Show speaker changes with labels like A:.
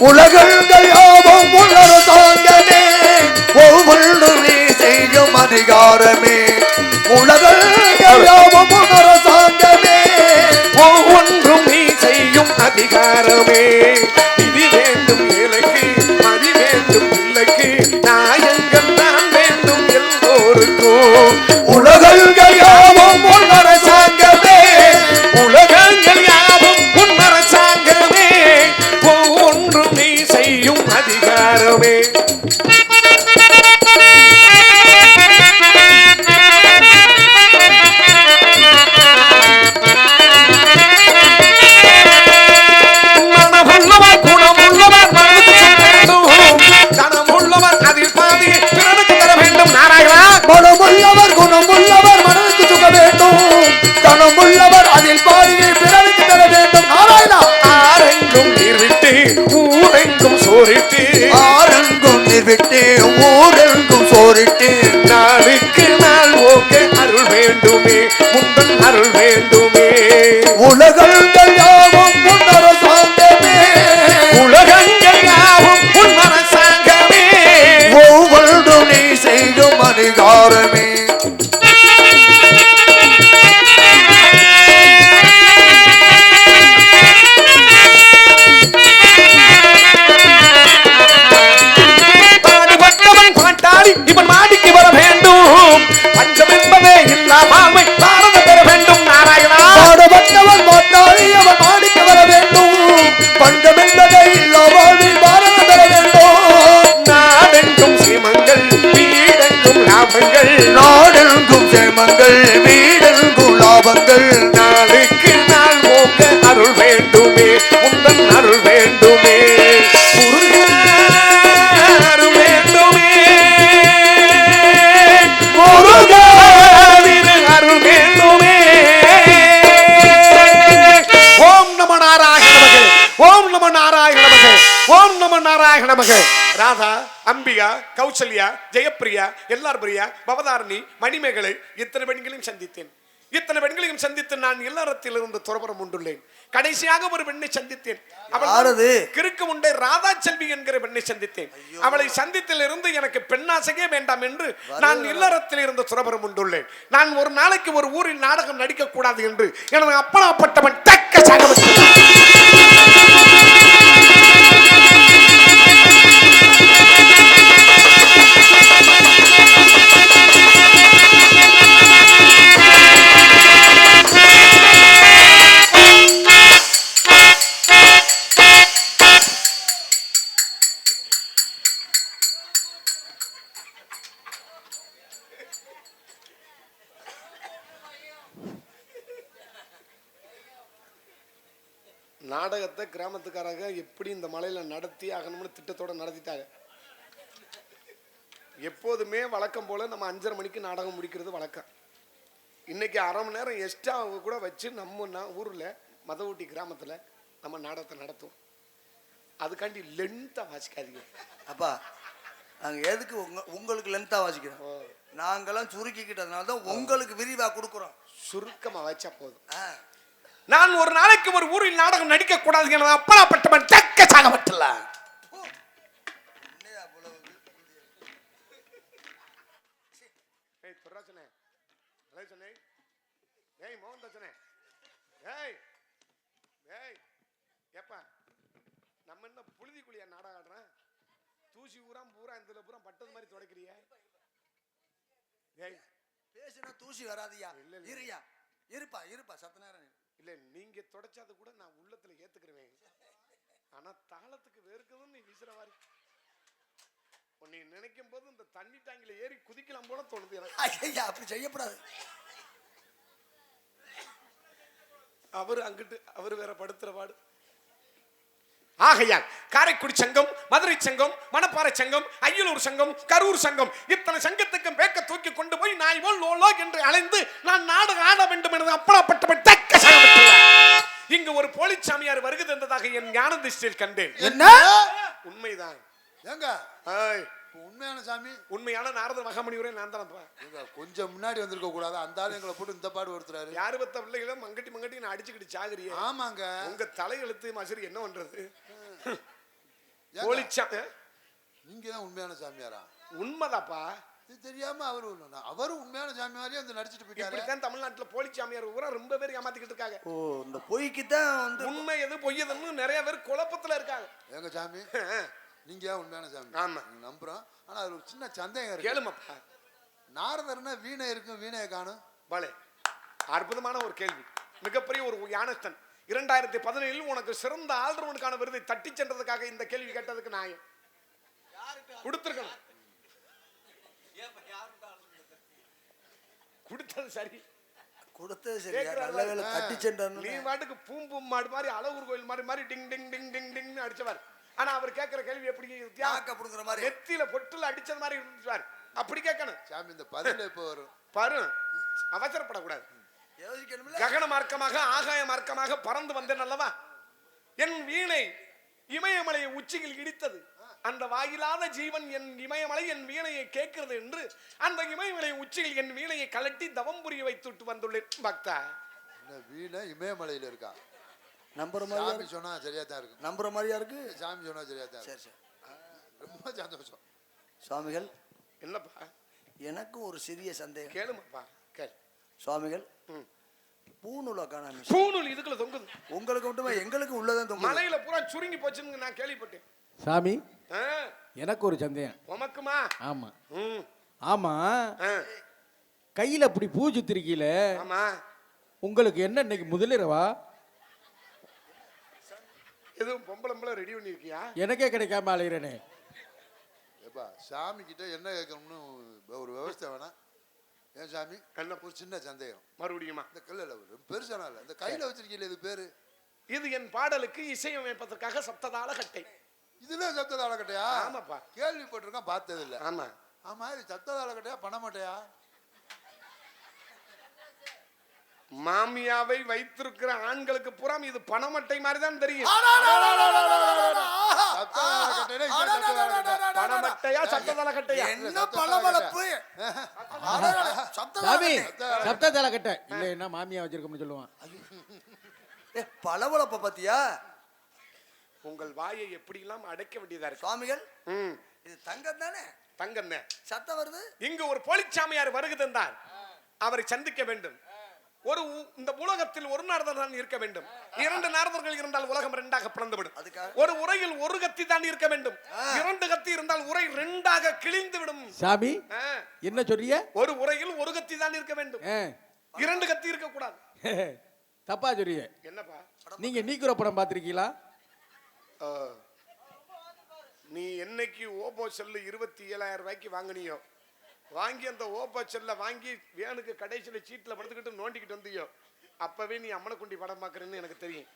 A: உலகங்கள் யாவும் உலக தாங்கனே ஒவ்வொன்றும் நீ செய்யும் அதிகாரமே. உலகங்கள் யாவும் உலக தாங்கனே
B: ஒவ்வொன்றும் நீ செய்யும் அதிகாரமே. ஆரெங்கும் நீர் விட்டு ஊரெங்கும் சோறிட்டு சேமங்கள்
A: நாடெங்கும் சேமங்கள் வீடெங்கும் லாபங்கள்
B: நாடு நமக ராதா அம்பிகா கௌசல்யா ஜெயப்பிரியா எல்லார் பிரியா பவதாரணி மணிமேகலை இத்தனை பெண்களையும் சந்தித்தேன். இத்தனை பெண்களையும் சந்தித்து நான் இல்லறத்தில் இருந்து துறவரம் உண்டுள்ளேன். கடைசியாக ஒரு பெண்ணை சந்தித்தேன். அவள்? கிறுக்கு முண்டே ராதா செல்வி என்கிற பெண்ணை சந்தித்தேன். அவளை சந்தித்தில் இருந்து எனக்கு பெண்ணாசையே வேண்டாம் என்று நான் இல்லறத்தில் இருந்து துறவரம் உண்டுள்ளேன். நான் ஒரு நாளைக்கு ஒரு ஊரில் நாடகம் நடிக்க கூடாது என்று எனது அப்பனாப்பட்டவன் தக்க சாகவன் நாடகத்தை கிராமத்துக்காரங்க எப்படி இந்த மலையில நடத்தி ஆகணும்னு திட்டத்தோட நடத்திட்டாங்க. எப்போதுமே வழக்கம் போல நம்ம அஞ்சரை மணிக்கு நாடகம் முடிக்கிறது வழக்கம். இன்னைக்கு அரை மணி நேரம் எக்ஸ்ட்ரா கூட வச்சு நம்ம ஊர்ல மதவூட்டி கிராமத்துல நம்ம நாடகத்தை நடத்துவோம். அதுக்காண்டி லென்த்தா வாசிக்காதீங்க.
A: அப்பா நாங்க எதுக்கு உங்க உங்களுக்கு லென்த்தா வாசிக்கிறோம்? நாங்கெல்லாம் சுருக்கிக்கிட்டதுனால தான் உங்களுக்கு விரிவா கொடுக்குறோம்.
B: சுருக்கமா வச்சா போதும்.
A: ஆ.
B: நான் ஒரு நாளைக்கு ஒரு ஊரில் நாடகம் நடிக்க கூடாது எனது அப்பனாப்பட்டவன் தக்க ஏப்பா நம்ம என்ன புழுதி குழியா நாடகம் ஆடுறேன்? தூசி ஊரா பூரா இந்த பூரா பட்டது மாதிரி துடைக்கிறியா? ஏய்
A: பேசினா தூசி வராதியா. இருயா இருப்பா இருப்பா சத்த நேரம்.
B: இல்ல நீங்க தொடச்சாத கூட நான் உள்ளத்துல ஏத்துக்கிறேன் ஆனா தாளத்துக்கு வேர்க்குதுன்னு நீ வீசுற மாதிரி. உன்னை நினைக்கும் போது இந்த தண்ணி டாங்கில ஏறி குதிக்கலாம் போல தோணுது எனக்கு.
A: ஐயா அப்படி செய்யக்கூடாது
B: அவர் அங்கிட்டு அவர் வேற படுத்துற பாடு. ஆகையால் காரைக்குடி சங்கம் மதுரை சங்கம் மணப்பாறை சங்கம் அய்யலூர் சங்கம் கரூர் சங்கம் இத்தனை சங்கத்துக்கும் பேக்க தூக்கி கொண்டு போய் நாய் போல் லோலோ என்று அலைந்து நான் நாடகம் ஆட வேண்டும் எனது அப்பனாப்பட்டவன் தக்க சகப்பட்டுள்ளார் இங்கு ஒரு போலிச்சாமியார் வருகை தந்ததாக என் ஞான திருஷ்டியில் கண்டேன்.
A: என்ன?
B: உண்மைதான்.
C: ஏங்க? உண்மையான சாமி?
B: உண்மையான நாரத மகாமணிவரே நான்
C: ஏங்க, கொஞ்சம் முன்னாடி வந்திருக்க கூடாது. அந்த ஆளு எங்களை போட்டு இந்த பாடு ஒருத்தராரு
B: யாரு பத்த பிள்ளைகளை மங்கட்டி மங்கட்டி நான் அடிச்சுக்கிட்டு சாகுறியே.
C: ஆமாங்க.
B: உங்க தலையெழுத்து மசரி என்ன பண்றது? போலிச்சா?
C: நீங்க தான் உண்மையான சாமியாரா?
B: உண்மைதாப்பா.
C: இது தெரியாம அவரு அவரும் உண்மையான சாமியாரே வந்து நடிச்சிட்டு போயிட்டாரு.
B: இப்படித்தான் தமிழ்நாட்டுல போலிச்சாமியார் ஊரா ரொம்ப பேர் ஏமாத்திக்கிட்டு இருக்காங்க.
A: ஓ இந்த பொய்க்கு தான் வந்து
B: உண்மை எது பொய் எதுன்னு நிறைய பேர் குழப்பத்துல இருக்காங்க.
C: எங்க சாமி நீங்க தான் உண்மையான சாமி?
B: ஆமா.
C: நீங்க நம்புறோம். ஆனா அது ஒரு சின்ன சந்தேகம் இருக்கு.
B: கேளுமாப்பா
C: நாரதர்னா வீணை இருக்கும் வீணையை காணும்?
B: பலே அற்புதமான ஒரு கேள்வி. மிகப்பெரிய ஒரு யானஸ்தன் இரண்டாயிரத்தி பதினேழில் உனக்கு சிறந்த ஆல்ரவுண்டுக்கான விருதை தட்டி சென்றதுக்காக இந்த கேள்வி கேட்டதுக்கு நியாயம் கொடுத்துருக்கணும். கொடுத்தது சரி.
A: கொடுத்தது சரி நல்ல வேலை தட்டி
B: நீ மாடு மாதிரி அழகூர் கோயில் மாதிரி மாதிரி டிங் டிங் டிங் டிங் டிங்னு அடிச்சவர். ஆனா அவர் கேட்கிற கேள்வி எப்படி வித்தியா-
A: நாக்க புடுங்குற மாதிரி.
B: நெத்தியில பொட்டுல அடிச்சது மாதிரி இருந்துச்சு அப்படி கேட்கணும்.
C: சாமி இந்த பதில இப்ப வரும்?
B: பாரு. அவசரப்படக்கூடாது.
A: யோசிக்கணும்ல.
B: ககன மார்க்கமாக ஆகாய மார்க்கமாக பறந்து வந்தேன் அல்லவா? என் வீணை இமயமலையை உச்சியில் இடித்தது. அந்த வாயிலாத ஜீவன் என் இமயமலை என் வீணையை கேட்கிறது என்று அந்த இமயமலை உச்சியில் என் வீணையை கலட்டி தவம் புரிய வைத்துட்டு வந்துள்ளேன். பக்தா.
C: இந்த வீணை இமயமலையில இருக்கா?
A: நம்புற மாதிரியா
C: சாமி
A: இருக்கு?
C: சொன்னா சரியா தான் இருக்கும்.
A: நம்புற மாதிரியா இருக்கு?
C: சாமி சொன்னா சரியா தான்
A: சரி சரி.
C: ரொம்ப சந்தோஷம்.
A: சுவாமிகள்
B: என்னப்பா?
A: எனக்கும் ஒரு சிறிய சந்தேகம்.
B: கேளுமாப்பா கேள்.
A: சுவாமிகள். பூநூலை காணாம
B: பூணூல் இதுக்குள்ள தொங்குது.
A: உங்களுக்கு மட்டுமே? எங்களுக்கு உள்ளதான் தொங்குது.
B: மலையில பூரா சுருங்கி போச்சுன்னு நான் கேள்விப்பட்டேன்.
D: சாமி
B: ஆ,
D: எனக்கு ஒரு சந்தேகம்.
B: உமக்குமா?
D: ஆமா.
B: ம்,
D: ஆமா
B: ஆ,
D: கையில அப்படி பூ சுத்திருக்கீல
B: ஆமா.
D: உங்களுக்கு என்ன இன்னைக்கு முதலிரவா?
B: எதுவும் பொம்பளை பொம்பளை ரெடி பண்ணிருக்கியா
D: எனக்கே கிடைக்காம அலைகிறேனே
C: ஏப்பா சாமி கிட்ட என்ன கேட்கணும்னு ஒரு விவசாய வேணாம் ஏன் சாமி?
B: என்ன
C: ஒரு சின்ன சந்தேகம்.
B: மறுபடியுமா?
C: இந்த கல்ல பெருசான இல்ல. இந்த கையில வச்சிருக்கீங்களே இது பேரு?
B: இது என் பாடலுக்கு இசையமைப்பதற்காக சப்ததாள கட்டை.
C: இதுல சப்த தாளக்கட்டையா
B: ஆமாப்பா.
C: கேள்விப்பட்டிருக்கேன் பார்த்தது இல்ல
B: ஆமா
C: ஆமா இது சப்த தாளக்கட்டையா பணமட்டையா
B: மாமியாவை வைத்திருக்கிற ஆண்களுக்கு புறம் இது பணமட்டை மாதிரி தான் தெரியும். பணமட்டையா சப்ததாள கட்டையா
A: என்ன பளபளப்பு
D: சாமி
A: சப்த
D: சப்த தலை கட்ட இல்ல என்ன மாமியா வச்சிருக்கோம்னு சொல்லுவான்
A: ஏ பளபளப்ப பாத்தியா
B: உங்கள் வாயை எப்படியெல்லாம் அடைக்க வேண்டியதா இருக்கு?
A: சுவாமிகள்
B: ம்,
A: இது தங்கம் தானே?
B: தங்கண்ணே
A: சத்தம் வருது?
B: இங்கு ஒரு போலிச்சாமியார் வருகை தந்தார் அவரை சந்திக்க வேண்டும். ஒரு இந்த உலகத்தில் ஒரு நாரதர் தான் இருக்க வேண்டும். இரண்டு நாரதர்கள் இருந்தால் உலகம் ரெண்டாக பிளந்துவிடும்? ஒரு உரையில் ஒரு கத்தி தான் இருக்க வேண்டும். இரண்டு கத்தி இருந்தால் உரை ரெண்டாக கிழிந்து விடும்
D: சாமி என்ன சொல்றிய
B: ஒரு உரையில் ஒரு கத்தி தான் இருக்க வேண்டும். இரண்டு கத்தி இருக்க கூடாது
D: தப்பா சொல்றிய
B: என்னப்பா?
D: நீங்க நீக்குற படம் பாத்திருக்கீங்களா.
B: நீ என்னைக்கு ஓப்போ செல்லு இருபத்தி ஏழாயிரம் ரூபாய்க்கு வாங்குனியோ வாங்கி அந்த ஓப்போ செல்லை வாங்கி வேனுக்கு கடைசியில் சீட்டில் படுத்துக்கிட்டு நோண்டிக்கிட்டு வந்தியோ அப்போவே நீ அம்மனக்குண்டி படம் பார்க்குறேன்னு எனக்கு தெரியும்.